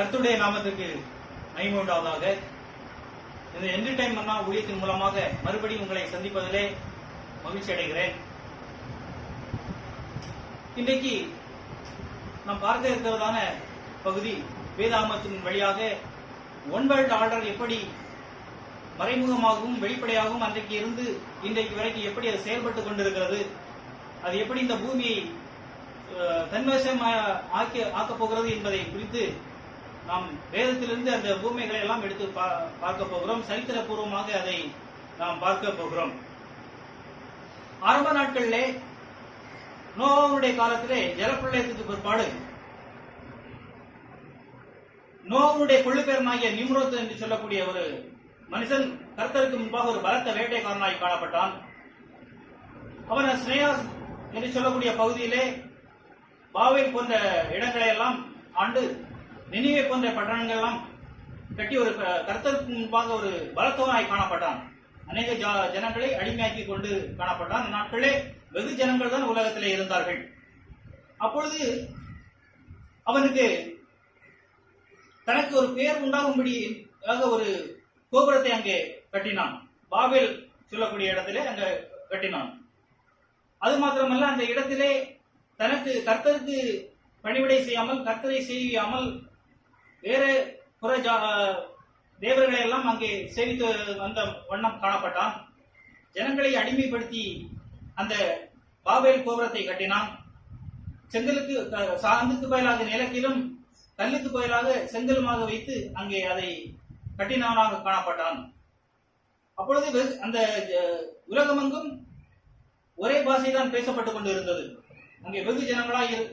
கருத்துடைய நாமத்துக்கு மைமூண்டாவதாக இந்த என்டர்டைன்மெண்ட் ஊழியத்தின் மூலமாக மறுபடியும் உங்களை சந்திப்பதிலே மகிழ்ச்சி அடைகிறேன். இன்றைக்கு நாம் பார்க்க இருக்கிறதான பகுதி வேதாமத்தின் வழியாக ஒன் வேர்ல்ட் ஆர்டர் எப்படி மறைமுகமாகவும் வெளிப்படையாகவும் அன்றைக்கு இருந்து இன்றைக்கு வரைக்கும் எப்படி அது செயல்பட்டு கொண்டிருக்கிறது அது எப்படி இந்த பூமியை தன்வசம் ஆக்கி ஆக்கப் போகிறது என்பதை குறித்து நாம் வேதத்திலிருந்து அந்த பூமிகளை எல்லாம் எடுத்து பா- பார்க்க போகிறோம். சரித்திரபூர்வமாக அதை நாம் பார்க்க போகிறோம். ஆரம்ப நாட்களிலே நோவாவுடைய காலத்திலே ஜலப்பிரளயத்துக்கு பிற்பாடு நோவனுடைய கொள்ளு நிம்ரோத் என்று சொல்லக்கூடிய ஒரு மனுஷன் கர்த்தருக்கு முன்பாக ஒரு பலத்த வேட்டைக்காரனாய் காணப்பட்டான். அவன் ஸ்னேகா என்று சொல்லக்கூடிய பகுதியிலே பாவை போன்ற இடங்களை எல்லாம் ஆண்டு நினைவே போன்ற பட்டணங்கள்லாம் கட்டி ஒரு க- கர்த்தருக்கு முன்பாக ஒரு பலத்தவனாய் காணப்பட்டான். அநேக ஜா- ஜனங்களை அடிமையாக்கி கொண்டு காணப்பட்டான். நாட்களே வெகு ஜனங்கள் தான் உலகத்தில் இருந்தார்கள். அப்பொழுது அவனுக்கு தனக்கு ஒரு பெயர் உண்டாகும்படியாக ஒரு கோபுரத்தை அங்கே கட்டினான். பாபேல் சொல்லக்கூடிய இடத்திலே அங்க கட்டினான். அது மாத்திரமல்ல அந்த இடத்திலே தனக்கு கர்த்தருக்கு பணிவிடை செய்யாமல் கர்த்தரை செய்யாமல் வேறு புற ஜா- தேவர்களை எல்லாம் அங்கே சேவித்து வந்த வண்ணம் காணப்பட்டான். ஜனங்களை அடிமைப்படுத்தி அந்த பாபேல் கோபுரத்தை கட்டினான். செங்கலுக்கு சாந்துக்கு பதிலாக நிலக்கிலும் கல்லுக்கு பதிலாக செங்கலுமாக வைத்து அங்கே அதை கட்டினவனாக காணப்பட்டான். அப்பொழுது அந்த உலகமெங்கும் ஒரே பாஷை தான் பேசப்பட்டுக் கொண்டு இருந்தது அங்கே வெகு ஜனங்களாக இரு-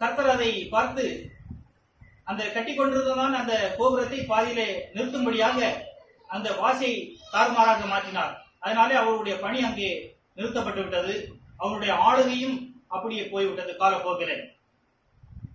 கர்த்தர் அதை பார்த்து அந்த கட்டி கொண்டிருந்ததான் அந்த கோபுரத்தை பாதியிலே நிறுத்தும்படியாக அந்த வாசை தாறுமாறாக மாற்றினார். அதனாலே அவருடைய பணி அங்கே நிறுத்தப்பட்டு விட்டது அவருடைய ஆளுகையும் அப்படியே போய்விட்டது. காலப்போக்கிலே.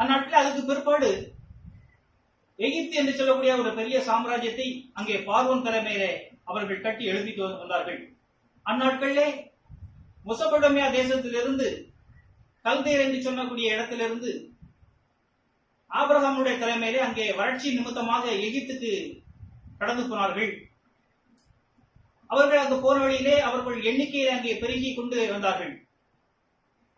அந்நாட்டில் அதுக்கு பிற்பாடு எகிப்து என்று சொல்லக்கூடிய ஒரு பெரிய சாம்ராஜ்யத்தை அங்கே பார்வோன் தலைமையிலே அவர்கள் கட்டி எழுப்பிட்டு வந்தார்கள். அந்நாட்களிலே முசபடமியா தேசத்திலிருந்து கல்தேர் என்று சொல்லக்கூடிய இடத்திலிருந்து ஆபிரகாமுடைய தலைமையிலே அங்கே வறட்சி நிமித்தமாக எகிப்துக்கு கடந்து போனார்கள். அவர்கள் அங்கு போன வழியிலே அவர்கள் எண்ணிக்கையில் அங்கே பெருகி கொண்டு வந்தார்கள்.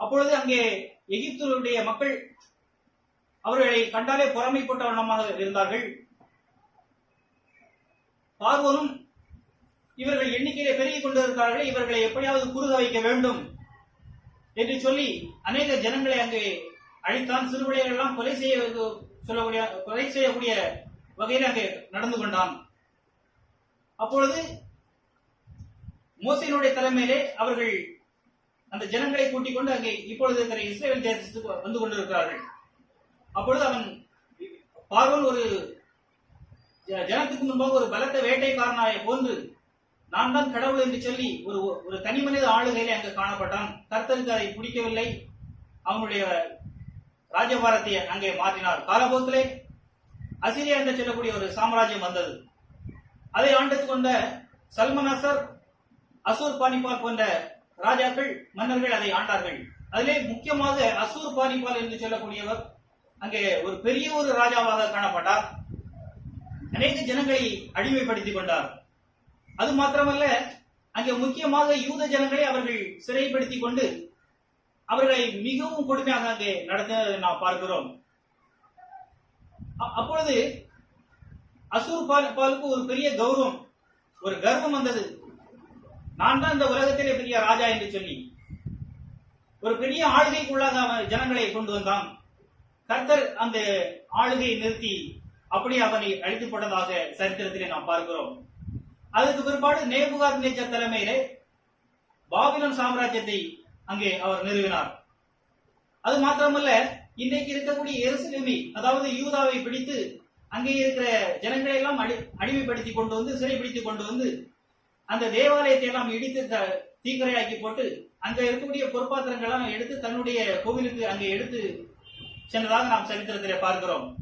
அப்பொழுது அங்கே எகிப்துடைய மக்கள் அவர்களை கண்டாலே பொறாமைப்பட்ட வண்ணமாக இருந்தார்கள். பார்வனும் இவர்கள் எண்ணிக்கையிலே பெருகிக் கொண்டிருக்கிறார்கள் இவர்களை எப்படியாவது குறுக வைக்க வேண்டும். என்று சொல்லி அநேக ஜனங்களை அங்கே அழித்தான். சிறுபிள்ளைகள் எல்லாம் கொலை செய்ய சொல்லக்கூடிய கொலை செய்யக்கூடிய வகையில் அங்கே நடந்து கொண்டான். அப்பொழுது மோசையினுடைய தலைமையிலே அவர்கள் அந்த ஜனங்களை கூட்டிக் கொண்டு அங்கே இப்பொழுது இருக்கிற இஸ்ரேல் தேசத்துக்கு வந்து கொண்டிருக்கிறார்கள். அப்பொழுது அவன் பார்வன் ஒரு ஜ- ஜனத்துக்கு முன்பாக ஒரு பலத்த வேட்டைக்காரனாய போன்று நான் தான் கடவுள் என்று சொல்லி ஒரு ஒரு தனி மனித ஆளுகையிலே அங்கு காணப்பட்டான். கர்த்தருக்கு அதை பிடிக்கவில்லை. அவனுடைய ராஜபாரத்தை அங்கே மாற்றினார். காலபோக்கிலே அசிரியா என்று சொல்லக்கூடிய ஒரு சாம்ராஜ்யம் வந்தது. அதை ஆண்டு கொண்ட சல்மனசர் அசூர் பானிபால் போன்ற ராஜாக்கள் மன்னர்கள் அதை ஆண்டார்கள். அதிலே முக்கியமாக அசூர் பானிபால் என்று சொல்லக்கூடியவர் அங்கே ஒரு பெரிய ஒரு ராஜாவாக காணப்பட்டார். அநேக ஜனங்களை அடிமைப்படுத்திக் கொண்டார். அது மாத்திரமல்ல அங்கே முக்கியமாக யூத ஜனங்களை அவர்கள் சிறைப்படுத்திக் கொண்டு அவர்களை மிகவும் கொடுமையாக அங்கே நடத்தினதை நாம் பார்க்கிறோம். அப்பொழுது அசூர் பால் பாலுக்கு ஒரு பெரிய கௌரவம் ஒரு கர்வம் வந்தது. நான் தான் இந்த உலகத்திலே பெரிய ராஜா என்று சொல்லி ஒரு பெரிய ஆளுகைக்குள்ளாக அவன் ஜனங்களை கொண்டு வந்தான். கர்த்தர் அந்த ஆளுகையை நிறுத்தி அப்படியே அவனை அழித்து போட்டதாக சரித்திரத்திலே நாம் பார்க்கிறோம். அதுக்கு பிற்பாடு நேபுகாத் நேச்சர் தலைமையிலே பாபிலோன் சாம்ராஜ்யத்தை அங்கே அவர் நிறுவினார். அது மாத்திரமல்ல இன்றைக்கு இருக்கக்கூடிய எருசலேமி அதாவது யூதாவை பிடித்து அங்கே இருக்கிற ஜனங்களை எல்லாம் அடி அடிமைப்படுத்தி கொண்டு வந்து சிறைப்பிடித்து கொண்டு வந்து அந்த தேவாலயத்தை எல்லாம் இடித்து த- போட்டு அங்க இருக்கக்கூடிய பொற்பாத்திரங்கள் எடுத்து தன்னுடைய கோவிலுக்கு அங்கே எடுத்து சென்றதாக நாம் சரித்திரத்திலே பார்க்கிறோம்.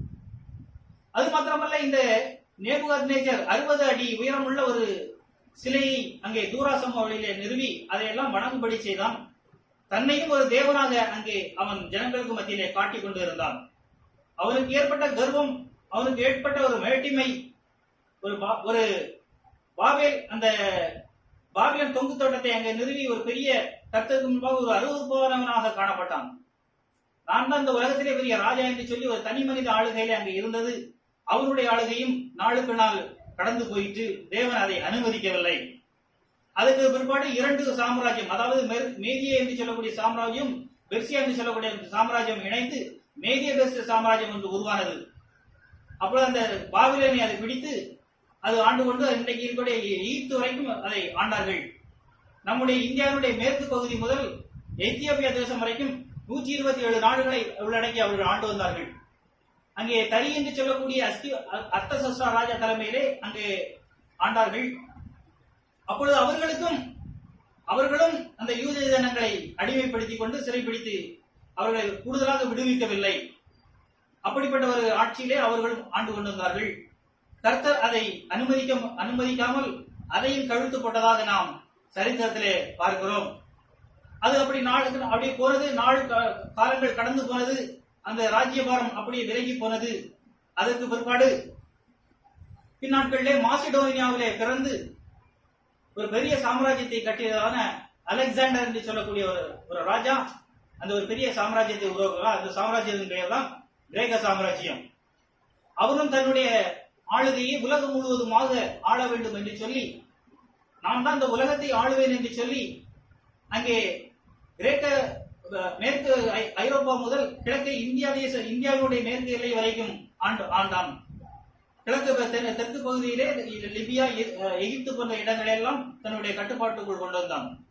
அது மாத்திரமல்ல இந்த நேபுகாத் அறுபது அடி உயரமுள்ள ஒரு சிலையை அங்கே தூராசம் வழியிலே நிறுவி அதையெல்லாம் வணங்கும்படி செய்தான். தன்னையும் ஒரு தேவனாக அங்கே அவன் ஜனங்களுக்கு மத்தியிலே காட்டிக் கொண்டு இருந்தான் அவனுக்கு ஏற்பட்ட கர்வம் அவனுக்கு ஏற்பட்ட ஒரு மேட்டிமை ஒரு பா- ஒரு பாபேல் அந்த பாபிலன் தொங்கு தோட்டத்தை அங்கே நிறுவி ஒரு பெரிய கர்த்தருக்கு முன்பாக ஒரு அருவருப்பவனாக காணப்பட்டான். நான் தான் இந்த உலகத்திலே பெரிய ராஜா என்று சொல்லி ஒரு தனி மனித ஆளுகையிலே அங்கே இருந்தது. அவருடைய ஆளுகையும் நாளுக்கு நாள் கடந்து போயிட்டு தேவன் அதை அனுமதிக்கவில்லை. அதுக்கு பிற்பாடு இரண்டு சாம்ராஜ்யம் அதாவது மேதிய என்று சொல்லக்கூடிய சாம்ராஜ்யம் பெர்சியா என்று சொல்லக்கூடிய சாம்ராஜ்யம் இணைந்து மேதிய பெஸ்ட் சாம்ராஜ்யம் ஒன்று உருவானது. அப்பொழுது அந்த பாபிலேனை அதை பிடித்து அது ஆண்டு கொண்டு இன்றைக்கு இருக்கக்கூடிய ஈத்து வரைக்கும் அதை ஆண்டார்கள். நம்முடைய இந்தியாவினுடைய மேற்கு பகுதி முதல் எத்தியோப்பியா தேசம் வரைக்கும் நூற்றி இருபத்தி ஏழு நாடுகளை உள்ளடக்கி அவர்கள் ஆண்டு வந்தார்கள். அங்கே தரி என்று சொல்லக்கூடிய அஸ்தி அர்த்தசஸ்ரா ராஜா தலைமையிலே அங்கே ஆண்டார்கள். அப்பொழுது அவர்களுக்கும் அவர்களும் அந்த யூத ஜனங்களை அடிமைப்படுத்திக் கொண்டு சிறைப்பிடித்து அவர்களை கூடுதலாக விடுவிக்கவில்லை. அப்படிப்பட்ட ஒரு ஆட்சியிலே அவர்களும் ஆண்டு கொண்டிருந்தார்கள். கர்த்தர் அதை அனுமதிக்க அனுமதிக்காமல் அதையும் கழுத்து போட்டதாக நாம் சரித்திரத்திலே பார்க்கிறோம். அது அப்படி நாளுக்கு அப்படியே போனது நாள் காலங்கள் கடந்து போனது. அந்த ராஜ்யபாரம் அப்படியே விலகி போனது. அதற்கு பிற்பாடு பின்னாட்களிலே மாசிடோனியாவிலே பிறந்து ஒரு பெரிய சாம்ராஜ்யத்தை கட்டியதான அலெக்சாண்டர் என்று சொல்லக்கூடிய ஒரு ஒரு ராஜா அந்த ஒரு பெரிய சாம்ராஜ்யத்தை உருவாக்குகிறார். அந்த சாம்ராஜ்யத்தின் பெயர் தான் கிரேக்க சாம்ராஜ்யம். அவரும் தன்னுடைய ஆளுகையை உலகம் முழுவதுமாக ஆள வேண்டும் என்று சொல்லி நான் தான் இந்த உலகத்தை ஆளுவேன் என்று சொல்லி அங்கே கிரேக்க மேற்கு ஐ- ஐரோப்பா முதல் கிழக்கு இந்தியா தேச இந்தியாவினுடைய மேற்கு எல்லை வரைக்கும் ஆண்டு ஆண்டான். கிழக்கு தென்- தெற்கு பகுதியிலே லிபியா எகிப்து போன்ற இடங்களெல்லாம் தன்னுடைய கட்டுப்பாட்டுக்குள் கொண்டு வந்தான்.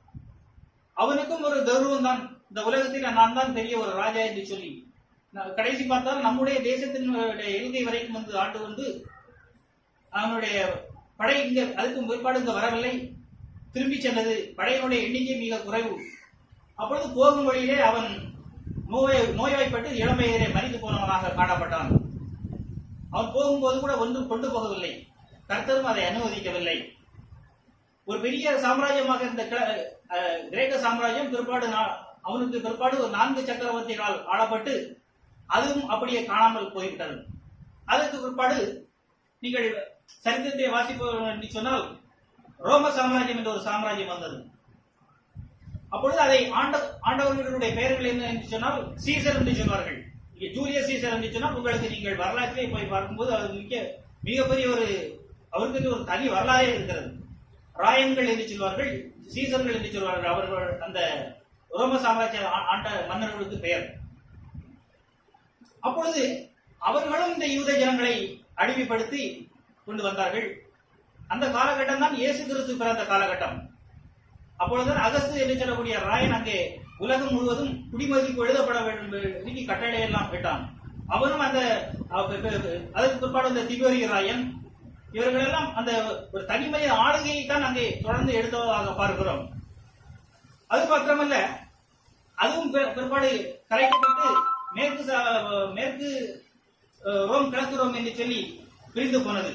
அவனுக்கும் ஒரு கௌரவம் தான். இந்த உலகத்தில் நான் தான் பெரிய ஒரு ராஜா என்று சொல்லி. நான் கடைசி பார்த்தால் நம்முடைய தேசத்தினுடைய எல்கை வரைக்கும் வந்து ஆண்டு கொண்டு அவனுடைய படை இங்க அதுக்கும் முற்பாடு இங்க வரவில்லை. திரும்பி சென்றது. படையினுடைய எண்ணிக்கை மிக குறைவு. அப்பொழுது போகும் வழியிலே அவன் நோயை நோய்வாய்ப்பட்டு இளமையிலே மறித்து போனவனாக காணப்பட்டான். அவன் போகும்போது கூட ஒன்றும் கொண்டு போகவில்லை. கர்த்தரும் அதை அனுமதிக்கவில்லை. ஒரு பெரிய சாம்ராஜ்யமாக இருந்த கிரேக்க சாம்ராஜ்யம் பிற்பாடு அவனுக்கு பிற்பாடு ஒரு நான்கு சக்கரவர்த்திகளால் ஆளப்பட்டு அதுவும் அப்படியே காணாமல் போய்விட்டது. அதற்கு பிற்பாடு நீங்கள் சரித்திரத்தை வாசிப்பவர் என்று சொன்னால் ரோம சாம்ராஜ்யம் என்ற ஒரு சாம்ராஜ்யம் வந்தது. அப்பொழுது அதை ஆண்ட ஆண்டவர்களுடைய பெயர்கள் என்ன என்று சொன்னால் சீசர் என்று சொல்வார்கள். இங்கே ஜூலியஸ் சீசர் என்று சொன்னால் உங்களுக்கு நீங்கள் வரலாற்றிலே போய் பார்க்கும்போது அது மிக மிகப்பெரிய ஒரு அவருக்கு ஒரு தனி வரலாறே இருக்கிறது. ராயன்கள் என்று சொல்வார்கள் சீசர்கள் என்று சொல்வார்கள் அவர்கள் அந்த ரோம சாம்ராஜ்ய ஆண்ட மன்னர்களுக்கு பெயர். அப்பொழுது அவர்களும் இந்த யூத ஜனங்களை அடிமைப்படுத்தி கொண்டு வந்தார்கள். அந்த காலகட்டம் தான் இயேசு கிறிஸ்து பிறந்த காலகட்டம். அப்பொழுதுதான் அகஸ்து என்று சொல்லக்கூடிய ராயன் அங்கே உலகம் முழுவதும் குடிமதிப்பு எழுதப்பட வேண்டும் என்று கட்டளை எல்லாம் விட்டான் அவரும் அந்த அதற்கு பிற்பாடு அந்த திபேரிய ராயன் இவர்கள் எல்லாம் அந்த ஒரு தனிமனித ஆளுகையை தான் அங்கே தொடர்ந்து எடுத்ததாக பார்க்கிறோம். அது மாத்திரமல்ல அதுவும் பிற- பிற்பாடு கரைக்கப்பட்டு மேற்கு சா- மேற்கு ரோம் கிழக்கு ரோம் என்று சொல்லி பிரிந்து போனது.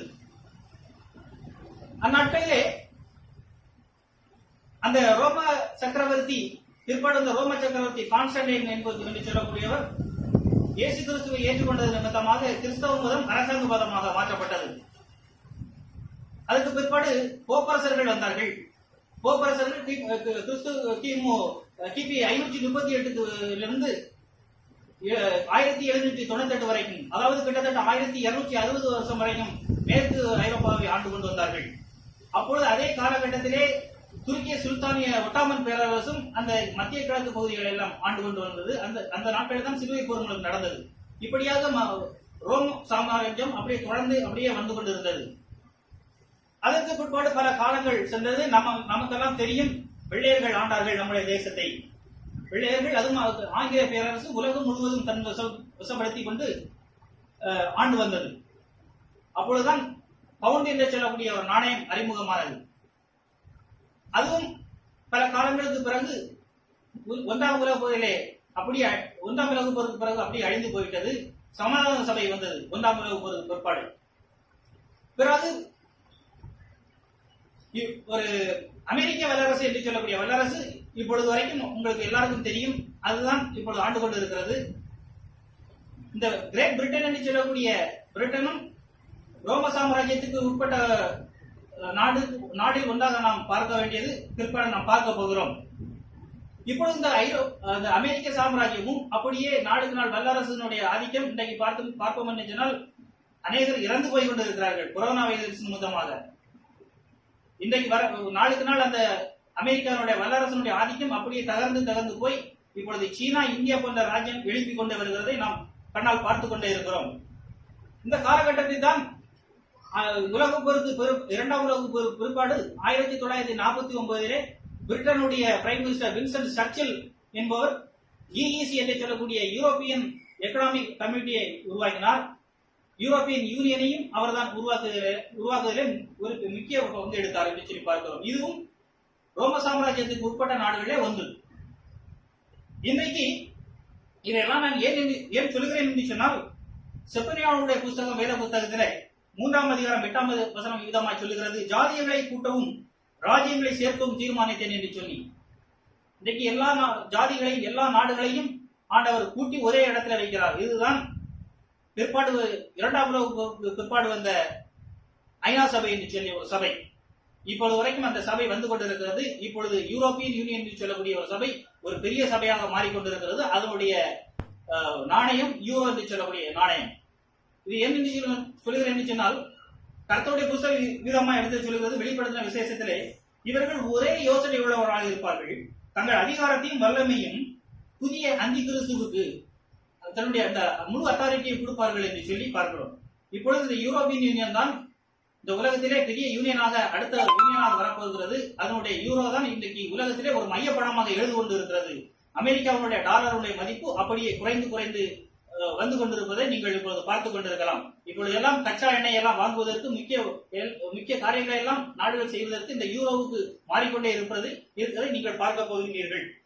அந்நாட்களிலே அந்த ரோம சக்கரவர்த்தி பிற்பாடு அந்த ரோம சக்கரவர்த்தி கான்ஸ்டன்டைன் என்பது என்று சொல்லக்கூடியவர் இயேசு கிறிஸ்துவை ஏற்றுக்கொண்டது நிமித்தமாக கிறிஸ்தவ மதம் அரசாங்க மதமாக மாற்றப்பட்டது. அதுக்கு பிற்பாடு போப்பரசர்கள் வந்தார்கள். போப்பரசர்கள் கி- கிறிஸ்து கிமு கிபி ஐநூற்றி முப்பத்தி எட்டுலிருந்து ஆயிரத்தி எழுநூற்றி தொண்ணூத்தி எட்டு வரைக்கும் அதாவது கிட்டத்தட்ட ஆயிரத்தி இருநூற்றி அறுபது வருஷம் வரைக்கும் மேற்கு ஐரோப்பாவை ஆண்டு கொண்டு வந்தார்கள். அப்பொழுது அதே காலகட்டத்திலே துருக்கிய சுல்தானிய ஒட்டாமன் பேரரசும் அந்த மத்திய கிழக்கு பகுதிகளை எல்லாம் ஆண்டு கொண்டு வந்தது. அந்த அந்த நாட்களில் தான் சிலுவை போர்களும் நடந்தது. இப்படியாக ரோம் சாம்ராஜ்யம் அப்படியே தொடர்ந்து அப்படியே வந்து கொண்டிருந்தது. அதற்கு பிற்பாடு பல காலங்கள் சென்றது. நம்ம நமக்கெல்லாம் தெரியும் வெள்ளையர்கள் ஆண்டார்கள் நம்முடைய தேசத்தை. வெள்ளையர்கள் அதுவும் ஆங்கில பேரரசு உலகம் முழுவதும் தன் வசம் வசப்படுத்திக் கொண்டு ஆண்டு வந்தது. அப்பொழுதுதான் பவுண்ட் என்று சொல்லக்கூடிய ஒரு நாணயம் அறிமுகமானது. அதுவும் பல காலங்களுக்கு பிறகு ஒன்றாம் உலக போரிலே அப்படியே ஒன்றாம் உலக போருக்கு பிறகு அப்படியே அழிந்து போயிட்டது சமாதான சபை வந்தது ஒன்றாம் உலக போருக்கு பிற்பாடு. பிறகு ஒரு அமெரிக்க வல்லரசு என்று சொல்லக்கூடிய வல்லரசு இப்பொழுது வரைக்கும் உங்களுக்கு எல்லாருக்கும் தெரியும். அதுதான் இப்பொழுது ஆண்டு கொண்டு இருக்கிறது இந்த கிரேட் பிரிட்டன் என்று சொல்லக்கூடிய பிரிட்டனும் ரோம சாம்ராஜ்யத்துக்கு உட்பட்ட நாடு நாடு ஒன்றாக நாம் பார்க்க வேண்டியது பிற்பாடு நாம் பார்க்க போகிறோம். இப்பொழுது இந்த ஐரோ அந்த அமெரிக்க சாம்ராஜ்யமும் அப்படியே நாளுக்கு நாள் வல்லரசினுடைய ஆதிக்கம் இன்றைக்கு பார்த்து பார்ப்போம் சொன்னால் அநேகர் இறந்து போய் கொண்டிருக்கிறார்கள் கொரோனா வைரஸ் நிமித்தமாக இன்றைக்கு வர நாளுக்கு நாள் அந்த அமெரிக்காவுடைய வல்லரசனுடைய ஆதிக்கம் அப்படியே தகர்ந்து தகர்ந்து போய் இப்பொழுது சீனா இந்தியா போன்ற ராஜ்யம் எழுப்பி கொண்டு வருகிறதை நாம் கண்ணால் பார்த்து கொண்டே இருக்கிறோம். இந்த காலகட்டத்தில் தான் உலக உலகப் போருக்கு இரண்டாம் உலக பிற்பாடு ஆயிரத்தி தொள்ளாயிரத்தி நாற்பத்தி ஒன்பதிலே பிரிட்டனுடைய பிரைம் மினிஸ்டர் வின்சென்ட் சர்ச்சில் என்பவர் இஇசி என்று சொல்லக்கூடிய யூரோப்பியன் எக்கனாமிக் கமிட்டியை உருவாக்கினார். யூரோப்பியன் யூனியனையும் அவர்தான் உருவாக்குகிற உருவாக்குவதிலே ஒரு முக்கிய பங்கு எடுத்தார் என்று சொல்லி பார்க்கிறோம். இதுவும் ரோம சாம்ராஜ்யத்துக்கு உட்பட்ட நாடுகளே ஒன்று. இன்றைக்கு இதெல்லாம் நான் ஏன் ஏன் சொல்கிறேன் என்று சொன்னால் செப்பனியாவுடைய புஸ்தகம் வேத புத்தகத்திலே மூன்றாம் அதிகாரம் எட்டாம் வசனம் விகிதமாய் சொல்லுகிறது ஜாதியங்களை கூட்டவும் ராஜ்யங்களை சேர்க்கவும் தீர்மானித்தேன் என்று சொல்லி. இன்றைக்கு எல்லா நா- ஜாதிகளையும் எல்லா நாடுகளையும் ஆண்டவர் கூட்டி ஒரே இடத்துல வைக்கிறார். இதுதான் பிற்பாடு இரண்டாம் பிற்பாடு வந்த ஐநா சபை என்று சொல்லி ஒரு சபை. இப்பொழுது வரைக்கும் அந்த சபை வந்து கொண்டிருக்கிறது. இப்பொழுது யூரோப்பியன் யூனியன் என்று சொல்லக்கூடிய ஒரு சபை ஒரு பெரிய சபையாக மாறிக்கொண்டிருக்கிறது. அதனுடைய நாணயம் யூரோ என்று சொல்லக்கூடிய நாணயம். இது என்ன சொல்லுகிறேன் என்று சொன்னால் கர்த்தருடைய புஸ்தக விதமா எடுத்து சொல்லுகிறது வெளிப்படுத்தின விசேஷத்திலே இவர்கள் ஒரே யோசனை உள்ளவர்களாக இருப்பார்கள். தங்கள் அதிகாரத்தையும் வல்லமையும் புதிய அந்தி கிறிஸ்துவுக்கு தன்னுடைய அந்த முழு அத்தாரிட்டியை கொடுப்பார்கள் என்று சொல்லி பார்க்கிறோம். இப்பொழுது இந்த யூரோப்பியன் யூனியன் தான் இந்த உலகத்திலே பெரிய யூனியனாக அடுத்த யூனியனாக வரப்போகிறது. அதனுடைய யூரோ தான் இன்றைக்கு உலகத்திலே ஒரு மையப்படமாக எழுது கொண்டு இருக்கிறது அமெரிக்காவுடைய டாலருடைய மதிப்பு அப்படியே குறைந்து குறைந்து வந்து கொண்டிருப்பதை நீங்கள் இப்பொழுது பார்த்து கொண்டிருக்கலாம். இப்பொழுது எல்லாம் கச்சா எண்ணெய் எல்லாம் வாங்குவதற்கு முக்கிய எல்- முக்கிய காரியங்களை எல்லாம் நாடுகள் செய்வதற்கு இந்த யூரோவுக்கு மாறிக்கொண்டே இருப்பது இருக்கிறதை நீங்கள் பார்க்க போகிறீர்கள்.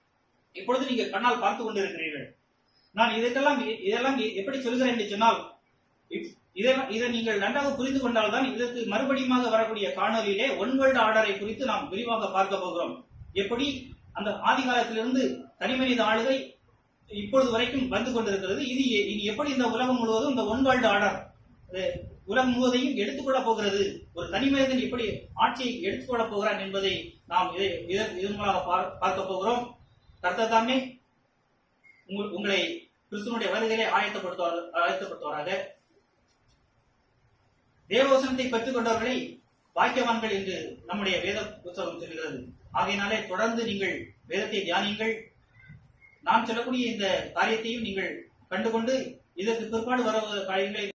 இப்பொழுது நீங்கள் கண்ணால் பார்த்து கொண்டிருக்கிறீர்கள். நான் இதற்கெல்லாம் இதெல்லாம் எப்படி சொல்கிறேன் என்று சொன்னால் இப்- இதெல்லாம் இதை நீங்கள் நன்றாக புரிந்து கொண்டால்தான் இதற்கு மறுபடியுமாக வரக்கூடிய காணொலியிலே ஒன் வேர்ல்டு ஆர்டரை குறித்து நாம் விரிவாக பார்க்க போகிறோம். எப்படி? அந்த ஆதி காலத்திலிருந்து தனிமனித ஆளுகை இப்பொழுது வரைக்கும் வந்து கொண்டிருக்கிறது. இது இது இனி எப்படி இந்த உலகம் முழுவதும் இந்த ஒன் வேர்ல்டு ஆர்டர் உலகம் முழுவதையும் எடுத்துக்கொள்ளப் போகிறது? ஒரு தனி மனிதன் எப்படி ஆட்சியை எடுத்துக்கொள்ளப் போகிறான் என்பதை நாம் இதை இதன் மூலமாக பார்க்க போகிறோம். கர்த்தர் தாமே உங்கள்- உங்களை கிறிஸ்துவனுடைய வருகையை ஆயத்தப்படுத்துவார் ஆயத்தப்படுத்துவாராக. தேவவசனத்தை பெற்றுக் கொண்டவர்களை பாக்கியவான்கள் என்று நம்முடைய வேத புத்தகம் சொல்கிறது. ஆகையினாலே தொடர்ந்து நீங்கள் வேதத்தை தியானியுங்கள். நான் சொல்லக்கூடிய இந்த காரியத்தையும் நீங்கள் கண்டுகொண்டு இதற்கு பிற்பாடு வர காரியங்களை